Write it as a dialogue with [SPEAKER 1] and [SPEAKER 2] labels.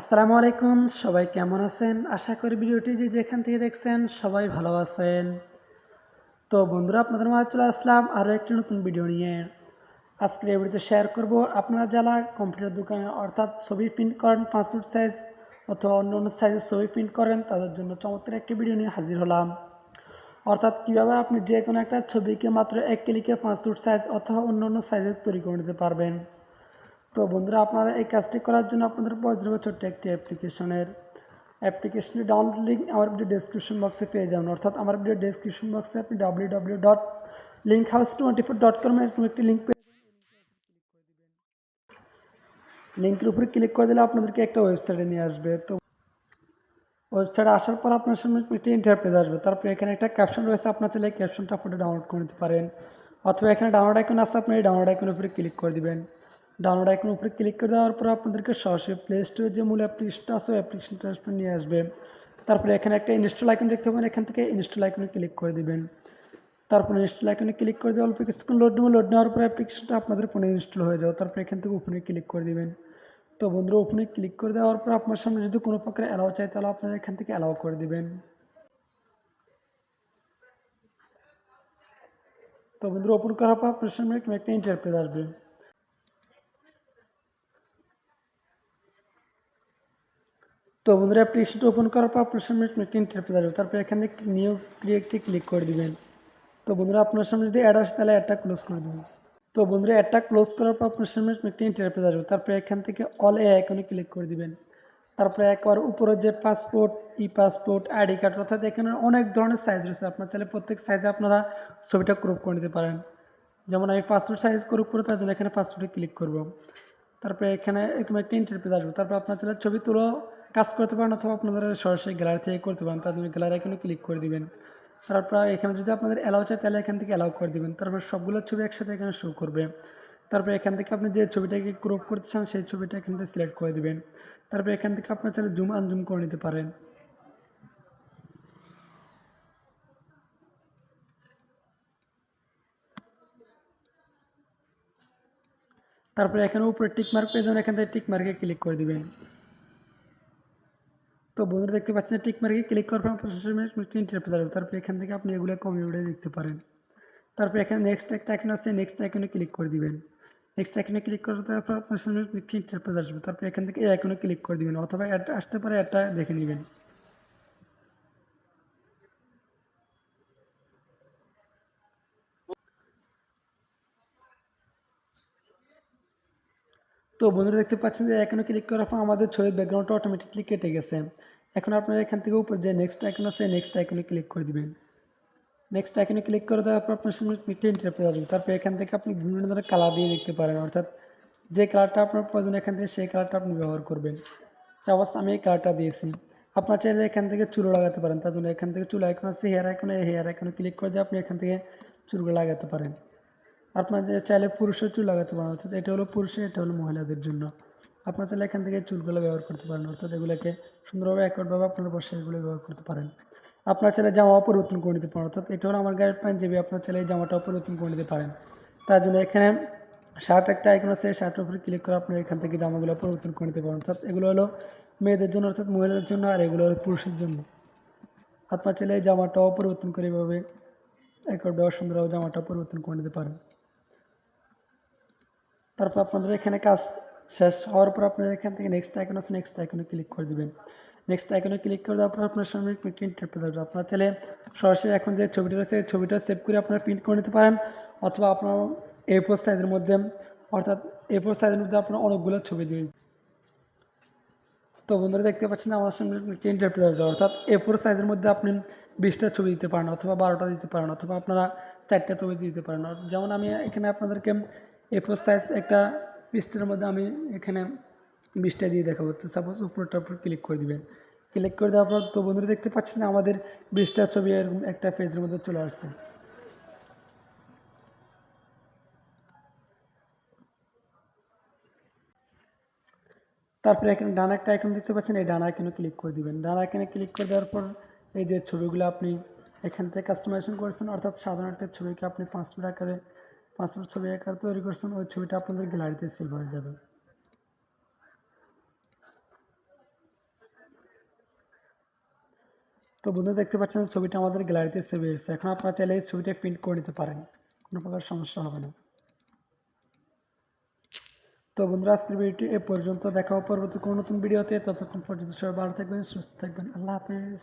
[SPEAKER 1] আসসালামু আলাইকুম, সবাই কেমন আছেন? আশা করি ভিডিওটি যে যেখান থেকে দেখছেন সবাই ভালো আছেন। তো বন্ধুরা, আপনাদের মাঝে চলে আসলাম আরও একটি নতুন ভিডিও নিয়ে। আজকের এই ভিডিওতে শেয়ার করব আপনারা যারা কম্পিউটার দোকানে অর্থাৎ ছবি প্রিন্ট করেন পাসপোর্ট সাইজ অথবা অন্য অন্য সাইজের ছবি প্রিন্ট করেন, তাদের জন্য চমৎকার একটি ভিডিও নিয়ে হাজির হলাম। অর্থাৎ কীভাবে আপনি যে কোনো একটা ছবিকে মাত্র এক ক্লিকে পাসপোর্ট সাইজ অথবা অন্য অন্য সাইজের তৈরি করে নিতে পারবেন। তো বন্ধুরা, আপনারা এই কাজটি করার জন্য আপনাদের প্রয়োজন হবে ছোট্ট একটি অ্যাপ্লিকেশনের। অ্যাপ্লিকেশনের ডাউনলোড লিঙ্ক আমার ভিডিও ডেসক্রিপশন বক্সে পেয়ে যাবেন। অর্থাৎ আমার ভিডিও ডেসক্রিপশন বক্সে আপনি W W dot link house twenty four dot com এরকম একটি লিঙ্ক লিঙ্কের উপরে ক্লিক করে দিলে আপনাদেরকে একটা ওয়েবসাইটে নিয়ে আসবে। তো ওয়েবসাইটে আসার পর আপনার সামনে একটি ইন্টারপেজ আসবে। তারপরে এখানে একটা ক্যাপশন রয়েছে, আপনার চাইলে ক্যাপশনটা ফটো ডাউনলোড করে নিতে পারেন। অথবা এখানে ডাউনলোড আইকন আছে, আপনি এই ডাউনলোড আইকনের উপরে ক্লিক করে দিবেন। ডাউনলোড আইকন উপরে ক্লিক করে দেওয়ার পর আপনাদেরকে সরাসরি প্লে স্টোরে যে মূল অ্যাপ্লিকেশনটা আছে অ্যাপ্লিকেশনটা নিয়ে আসবে। তারপরে এখানে একটা ইনস্টল আইকন দেখতে পাবেন, এখান থেকে ইনস্টল আইকনে ক্লিক করে দেবেন। তারপরে ইনস্টল আইকনে ক্লিক করে অল্প কিছুক্ষণ লোড নেবে লোড নেওয়ার পর অ্যাপ্লিকেশনটা আপনাদের ফোনে ইনস্টল হয়ে যাবে। তারপরে এখান থেকে ওপেনে ক্লিক করে দিবেন। তো বন্ধুরা ওপেনে ক্লিক করে দেওয়ার পর আপনার সামনে যদি কোনো প্রকার অ্যালাউ চাই, তাহলে আপনারা এখান থেকে অ্যালাউ করে দিবেন। তো বন্ধুরা ওপেন করার পর আপনার সামনে একটা ইন্টারপেজ আসবে। তো বন্ধুরা অ্যাপ্লিকেশনটা ওপেন করার পর আপনার সামনে একটা ইন্টারপেজ আসবে। তারপর এখান নিউ ক্রিয়েটে ক্লিক করে দিবেন। তো বন্ধুরা, আপনার সামনে যদি অ্যাড আসে, তাহলে অ্যাডটা ক্লোজ করে দেবেন। তো বন্ধুরা অ্যাডটা ক্লোজ করার পর আপনার সামনে একটা ইন্টারপেজ আসবে। তারপরে এখান থেকে অল এ আইকনে ক্লিক করে দিবেন। তারপরে একবার উপরে যে passport e passport ID card অর্থাৎ এখানে অনেক ধরনের সাইজ রয়েছে। আপনার চাইলে প্রত্যেক সাইজে আপনারা ছবিটা ক্রপ করে নিতে পারেন। যেমন আমি পাসপোর্ট সাইজ ক্রপ করে, তার জন্য এখানে পাসপোর্টে ক্লিক করব। তারপরে এখানে এরকম একটা ইন্টারপেজ আসবে। তারপর আপনার চাইলে ছবি তুলো কাজ করতে পারেন অথবা আপনাদের সরাসরি গ্যালারি থেকে করতে পারেন, তার জন্য গ্যালারি এখানে ক্লিক করে দিবেন। তারপর এখানে যদি আপনাদের অ্যালাউ চাই তাহলে এখান থেকে অ্যালাউ করে দিবেন। তারপর সবগুলো ছবি একসাথে এখানে শো করবে। তারপর এখান থেকে আপনি যে ছবিটাকে ক্রপ করতে চান, সেই ছবিটা এখান থেকে সিলেক্ট করে দিবেন। তারপর এখান থেকে আপনার চাইলে জুম আনজুম করে নিতে পারেন। তারপরে এখানে উপরে টিক মার্ক পেয়ে যাবেন, এখান থেকে টিক মার্কে ক্লিক করে দিবেন। তো বন্ধুরা দেখতে পাচ্ছেন, টিক মার্কে ক্লিক করার পর ইন্টারপ্রেজ আসবে তারপর এখান থেকে আপনি এগুলো কম্পিউটারে দেখতে পারেন। তারপর এখানে নেক্সট একটা আইকন আছে নেক্সট আইকনে ক্লিক করে দিবেন। নেক্সট আইকনে ক্লিক করার পর আপনার সামনে একটি ইন্টারপ্রেজ আসবে। তারপর এখান থেকে এই আইকনে ক্লিক করে দিবেন, অথবা অ্যাড আসতে পারে অ্যাডটা দেখে নেবেন। তো বন্ধুরা দেখতে পাচ্ছেন যে এখানে ক্লিক করার পর আমাদের ছবির ব্যাকগ্রাউন্ডটা অটোমেটিকলি কেটে গেছে। এখন আপনারা এখান থেকে উপর যে নেক্সট আইকন আছে নেক্সট আইকনে ক্লিক করে দিবেন। নেক্সট আইকনে ক্লিক করে দেওয়ার পর আপনার সামনে মিটে ইন্টারপ্রেজ আসবে। তারপর এখান থেকে আপনি বিভিন্ন ধরনের কালার দিয়ে দেখতে পারেন। অর্থাৎ যে কালারটা আপনার প্রয়োজন এখান থেকে সেই কালারটা আপনি ব্যবহার করবেন। চাওয়াস আমি এই কালারটা দিয়েছি। আপনার চাইলে এখান থেকে চুলও লাগাতে পারেন। তার জন্য এখান থেকে চুল আইকন আছে হেয়ার আইকনে হেয়ার আইকনে ক্লিক করে দিয়ে আপনি এখান থেকে চুলগুলো লাগাতে পারেন। আপনার চাইলে পুরুষের চুল লাগাতে পারেন, অর্থাৎ এটা হলো পুরুষের এটা হলো মহিলাদের জন্য। আপনার চাইলে এখান থেকে চুলগুলো ব্যবহার করতে পারেন, অর্থাৎ এগুলোকে সুন্দরভাবে একটভাবে আপনার বসে এগুলো ব্যবহার করতে পারেন। আপনার চাইলে জামাও পরিবর্তন করে নিতে পারেন, অর্থাৎ এটা হলো আমার গায়ের প্যান্ট যাবে আপনার চাইলে এই জামাটাও পরিবর্তন করে নিতে পারেন। তার জন্য এখানে শার্ট একটা আইকন আছে শার্টের উপরে ক্লিক করে আপনি এখান থেকে জামাগুলো পরিবর্তন করে নিতে পারেন, অর্থাৎ এগুলো হলো মেয়েদের জন্য, অর্থাৎ মহিলাদের জন্য, আর এগুলো হলো পুরুষের জন্য। আপনার চাইলে জামাটাও পরিবর্তন করে এভাবে একবার সুন্দরভাবে জামাটাও পরিবর্তন করে নিতে পারেন। তারপর আপনাদের এখানে কাজ শেষ হওয়ার পর আপনার এখান থেকে নেক্সট আইকন আছে নেক্সট আইকনে ক্লিক করে দিবেন। নেক্সট আইকনে ক্লিক করে দেওয়ার পর আপনার সামনে প্রিন্ট ইন্টারপ্রেজ আসবে আপনার চাইলে সরাসরি এখন যে ছবিটা রয়েছে ছবিটা সেভ করে আপনারা প্রিন্ট করে নিতে পারেন, অথবা আপনার এ ফোর সাইজের মধ্যে, অর্থাৎ এ ফোর সাইজের মধ্যে আপনার অনেকগুলো ছবি দিয়ে তো বন্ধুরা, দেখতে পাচ্ছেন আমার সামনে প্রিন্ট ইন্টারপ্রেজ আসবে অর্থাৎ এ ফোর সাইজের মধ্যে আপনি বিশটা ছবি দিতে পারেন, অথবা বারোটা দিতে পারেন, অথবা আপনারা চারটা ছবি দিতে পারেন। যেমন আমি এখানে আপনাদেরকে এ ফোর সাইজ একটা পিস্টের মধ্যে আমি এখানে বিশটা দিয়ে দেখাবো। তো সাপোজ উপরটার উপর ক্লিক করে দিবেন। ক্লিক করে দেওয়ার পর তো বন্ধুরা দেখতে পাচ্ছেন আমাদের বিশটা ছবি একটা পেজের মধ্যে চলে আসছে। তারপরে এখানে ডান একটা আইকন দেখতে পাচ্ছেন, এই ডান আইকনে ক্লিক করে দিবেন। ডান আইকনে ক্লিক করে দেওয়ার পর এই যে ছবিগুলো আপনি এখান থেকে কাস্টমাইজেশন করেছেন, অর্থাৎ সাধারণ একটা ছবিকে আপনি পাসপোর্ট আকারে পাসপোর্ট ছবি আঁকার তৈরি করছেন, ওই ছবিটা আপনাদের গ্যালারিতে সেভ হয়ে যাবে। তো বন্ধুরা, দেখতে পাচ্ছেন ছবিটা আমাদের গ্যালারিতে সেভ হয়েছে এখন আপনারা চাইলে এই ছবিটা প্রিন্ট করে নিতে পারেন, কোনো প্রকার সমস্যা হবে না। তো বন্ধুরা, আজকের ভিডিওটি এ পর্যন্ত। দেখা পরবর্তী কোনো নতুন ভিডিওতে। ততক্ষণ পর্যন্ত সবাই ভালো থাকবেন, সুস্থ থাকবেন। আল্লাহ হাফেজ।